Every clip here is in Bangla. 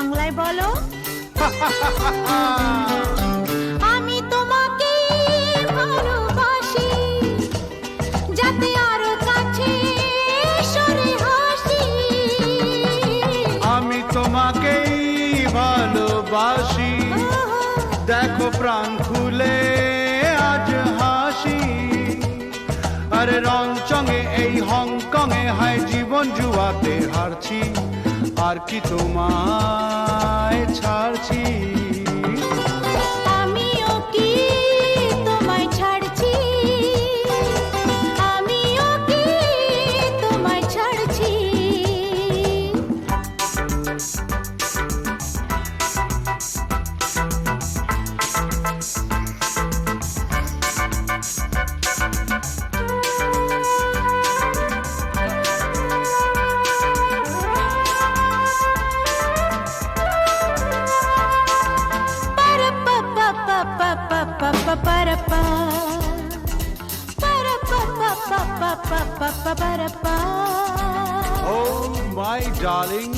বাংলায় বলো? আমি তোমাকে ভালোবাসি যাতে আরও কাছে সরে হাসি। আমি তোমাকেই ভালোবাসি। দেখো প্রাণ খুলে আজ হাসি। আরে রং চঙে এই হংকং এ হায় জীবন জুয়াতে হারছি। আর কি তোমায় ছাড়ছি? মাই ডার্লিং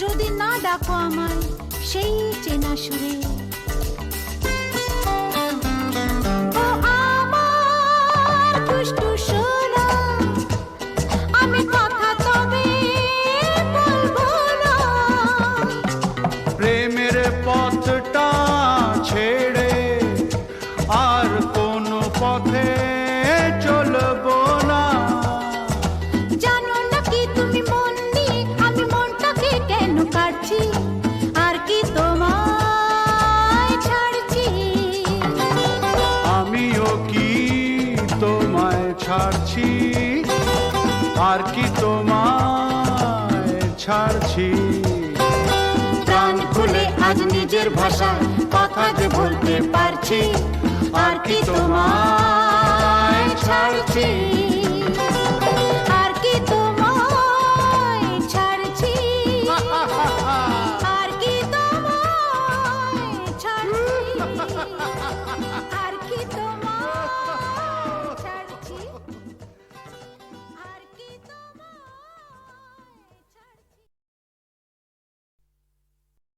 যদি না ডাকো আমায় সেই চেনা সুরে। কোনো পথে চলবো না। জানো নাকি তুমি মন দিয়ে আমি মনটাকে কেন কাটছি? আর কি তোমায় ছাড়ছি? আমিও কি তোমায় ছাড়ছি? আর কি তোমায় ছাড়ছি? প্রাণ খুলে আজ নিজের ভাষায় কথা যে বলতে পারছি। আর কি তোমায় ছাড়ছি।